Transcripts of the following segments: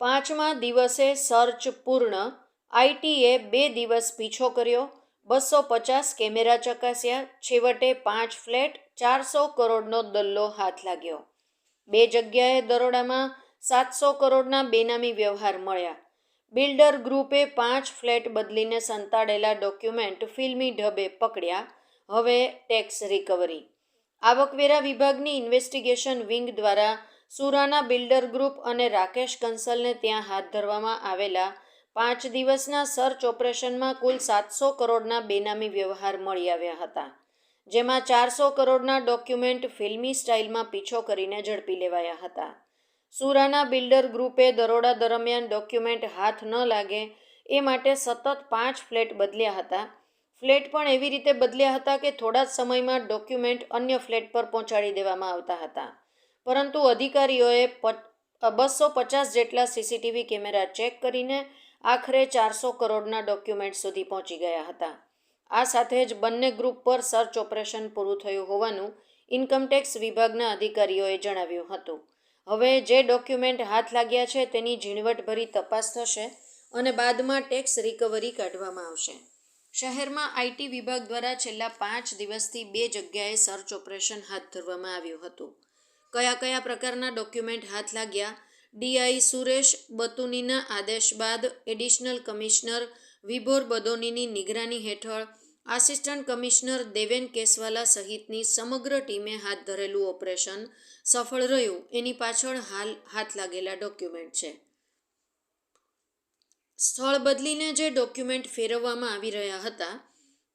પાંચમા દિવસે સર્ચ પૂર્ણ, આઈટીએ બે દિવસ પીછો કર્યો, બસો પચાસ કેમેરા ચકાસ્યા, છેવટે પાંચ ફ્લેટ, ચારસો કરોડનો દલ્લો હાથ લાગ્યો. બે જગ્યાએ દરોડામાં સાતસો કરોડના બેનામી વ્યવહાર મળ્યા. બિલ્ડર ગ્રુપે પાંચ ફ્લેટ બદલીને સંતાડેલા ડોક્યુમેન્ટ ફિલ્મી ઢબે પકડ્યા, હવે ટેક્સ રિકવરી. આવકવેરા વિભાગની ઇન્વેસ્ટિગેશન વિંગ દ્વારા સુરાના બિલ્ડર ગ્રુપ અને રાકેશ કંસલને ત્યાં હાથ ધરવામાં આવેલા પાંચ દિવસના સર્ચ ઓપરેશનમાં કુલ સાતસો કરોડના બેનામી વ્યવહાર મળી આવ્યા હતા, જેમાં ચારસો કરોડના ડોક્યુમેન્ટ ફિલ્મી સ્ટાઇલમાં પીછો કરીને ઝડપી લેવાયા હતા. સુરાના બિલ્ડર ગ્રુપે દરોડા દરમિયાન ડોક્યુમેન્ટ હાથ ન લાગે એ માટે સતત પાંચ ફ્લેટ બદલ્યા હતા. ફ્લેટ પણ એવી રીતે બદલ્યા હતા કે થોડા જ સમયમાં ડોક્યુમેન્ટ અન્ય ફ્લેટ પર પહોંચાડી દેવામાં આવતા હતા. પરંતુ અધિકારીઓએ બસો પચાસ જેટલા સીસીટીવી કેમેરા ચેક કરીને આખરે ચારસો કરોડના ડોક્યુમેન્ટ સુધી પહોંચી ગયા હતા. આ સાથે જ બંને ગ્રુપ પર સર્ચ ઓપરેશન પૂરું થયું હોવાનું ઇન્કમટેક્સ વિભાગના અધિકારીઓએ જણાવ્યું હતું. હવે જે ડોક્યુમેન્ટ હાથ લાગ્યા છે તેની ઝીણવટભરી તપાસ થશે અને બાદમાં ટેક્સ રિકવરી કાઢવામાં આવશે. શહેરમાં આઈટી વિભાગ દ્વારા છેલ્લા પાંચ દિવસથી બે જગ્યાએ સર્ચ ઓપરેશન હાથ ધરવામાં આવ્યું હતું. કયા કયા પ્રકારના ડોક્યુમેન્ટ હાથ લાગ્યા? ડીઆઈ સુરેશ બતુનીના આદેશ બાદ એડિશનલ કમિશનર વિભોર બદોનીની નિગરાની હેઠળ આસિસ્ટન્ટ કમિશનર દેવેન કેસવાલા સહિતની સમગ્ર ટીમે હાથ ધરેલું ઓપરેશન સફળ રહ્યું. એની પાછળ હાલ હાથ લાગેલા ડોક્યુમેન્ટ છે. સ્થળ બદલીને જે ડોક્યુમેન્ટ ફેરવવામાં આવી રહ્યા હતા,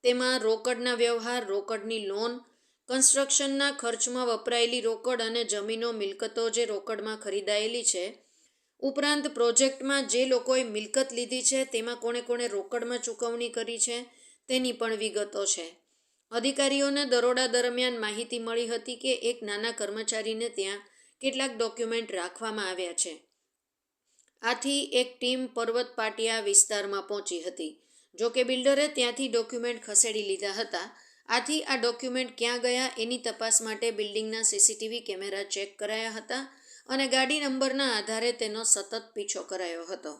તેમાં રોકડના વ્યવહાર, રોકડની લોન કન્સ્ટ્રક્શનના ખર્ચમાં વપરાયેલી રોકડ અને જમીનો મિલકતો જે રોકડમાં ખરીદાયેલી છે, ઉપરાંત પ્રોજેક્ટમાં જે લોકોએ મિલકત લીધી છે, તેમાં કોણે કોણે રોકડમાં ચૂકવણી કરી છે, તેની પણ વિગતો છે. અધિકારીઓને દરોડા દરમિયાન માહિતી મળી હતી કે એક નાના કર્મચારીને ત્યાં કેટલાક ડોક્યુમેન્ટ રાખવામાં આવ્યા છે. આથી એક ટીમ પર્વત પાટિયા વિસ્તારમાં પહોંચી હતી. જો કે બિલ્ડરે ત્યાંથી ડોક્યુમેન્ટ ખસેડી લીધા હતા આથી આ ડોક્યુમેન્ટ ક્યાં ગયા એની તપાસ માટે બિલ્ડિંગના સીસીટીવી કેમેરા ચેક કરાયા હતા અને ગાડી નંબરના આધારે તેનો સતત પીછો કરાયો હતો.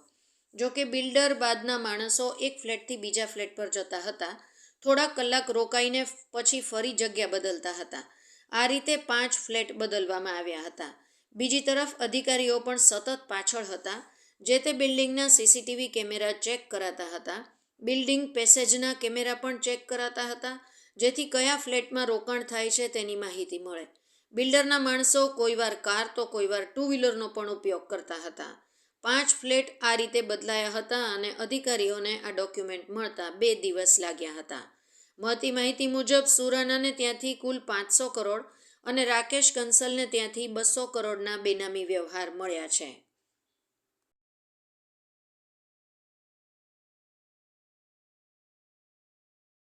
જો કે બિલ્ડર બાદના માણસો એક ફ્લેટથી બીજા ફ્લેટ પર જતા હતા. થોડા કલાક રોકાઈને પછી ફરી જગ્યા બદલતા હતા. આ રીતે પાંચ ફ્લેટ બદલવામાં આવ્યા હતા. બીજી તરફ અધિકારીઓ પણ સતત પાછળ હતા, જે તે બિલ્ડિંગના સીસીટીવી કેમેરા ચેક કરાતા હતા. બિલ્ડિંગ પેસેજના કેમેરા પણ ચેક કરાતા હતા જેથી કયા ફ્લેટમાં રોકાણ થાય છે તેની માહિતી મળે. બિલ્ડરના માણસો કોઈવાર કાર તો કોઈવાર ટુ વ્હીલરનો પણ ઉપયોગ કરતા હતા. પાંચ ફ્લેટ આ રીતે બદલાયા હતા અને અધિકારીઓને આ ડોક્યુમેન્ટ મળતા બે દિવસ લાગ્યા હતા. મળતી માહિતી મુજબ સુરાનાને ત્યાંથી કુલ પાંચસો કરોડ અને રાકેશ કંસલને ત્યાંથી બસો કરોડના બેનામી વ્યવહાર મળ્યા છે.